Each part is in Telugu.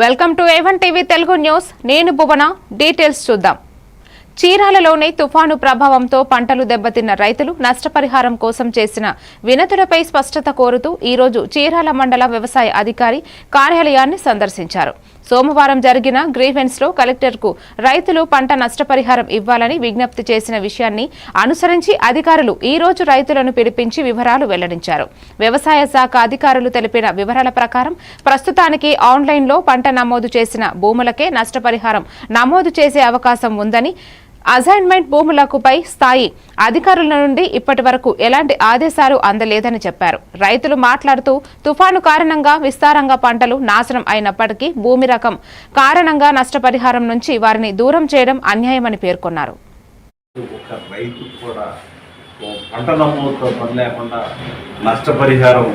Welcome to A one TV Telugu news. నేను భువన. డీటెయిల్స్ చూద్దాం. చీరాలలోని తుఫాను ప్రభావంతో పంటలు దెబ్బతిన్న రైతులు నష్టపరిహారం కోసం చేసిన వినతులపై స్పష్టత కోరుతూ ఈరోజు చీరాల మండల వ్యవసాయ అధికారి కార్యాలయాన్ని సందర్శించారు. సోమవారం జరిగిన గ్రీవెన్స్లో కలెక్టర్కు రైతులు పంట నష్టపరిహారం ఇవ్వాలని విజ్ఞప్తి చేసిన విషయాన్ని అనుసరించి అధికారులు ఈ రోజు రైతులను పిలిపించి వివరాలు వెల్లడించారు. వ్యవసాయ శాఖ అధికారులు తెలిపిన వివరాల ప్రకారం ప్రస్తుతానికి ఆన్లైన్లో పంట నమోదు చేసిన భూములకే నష్టపరిహారం నమోదు చేసే అవకాశం ఉందని అసైన్మెంట్ భూములకుపై స్థాయి అధికారుల నుండి ఇప్పటి వరకు ఎలాంటి ఆదేశాలు అందలేదని చెప్పారు. రైతులు మాట్లాడుతూ తుఫాను కారణంగా విస్తారంగా పంటలు నాశనం అయినప్పటికీ భూమి రకం కారణంగా నష్టపరిహారం నుంచి వారిని దూరం చేయడం అన్యాయమని పేర్కొన్నారు. పంట నమోదుతో పని లేకుండా నష్టపరిహారం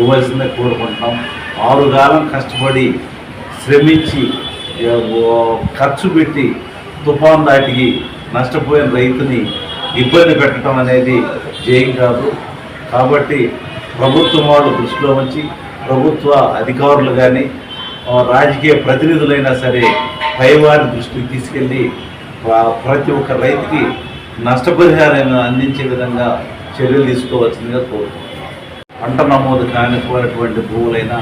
ఇవ్వాల్సిందే కోరుకుంటున్నాం. ఆరు కాలం కష్టపడి శ్రమించి ఖర్చు పెట్టి తుఫాన్ దాటికి నష్టపోయిన రైతుని ఇబ్బంది పెట్టడం అనేది జయం కాదు. కాబట్టి ప్రభుత్వం వాళ్ళు దృష్టిలో ఉంచి ప్రభుత్వ అధికారులు కానీ రాజకీయ ప్రతినిధులైనా సరే పైవారి దృష్టికి తీసుకెళ్ళి ప్రతి ఒక్క రైతుకి నష్టపరిహారాన్ని అందించే విధంగా చర్యలు తీసుకోవాల్సిందిగా కోరుతున్నాం. పంట నమోదు కానిపోయినటువంటి భూములైనా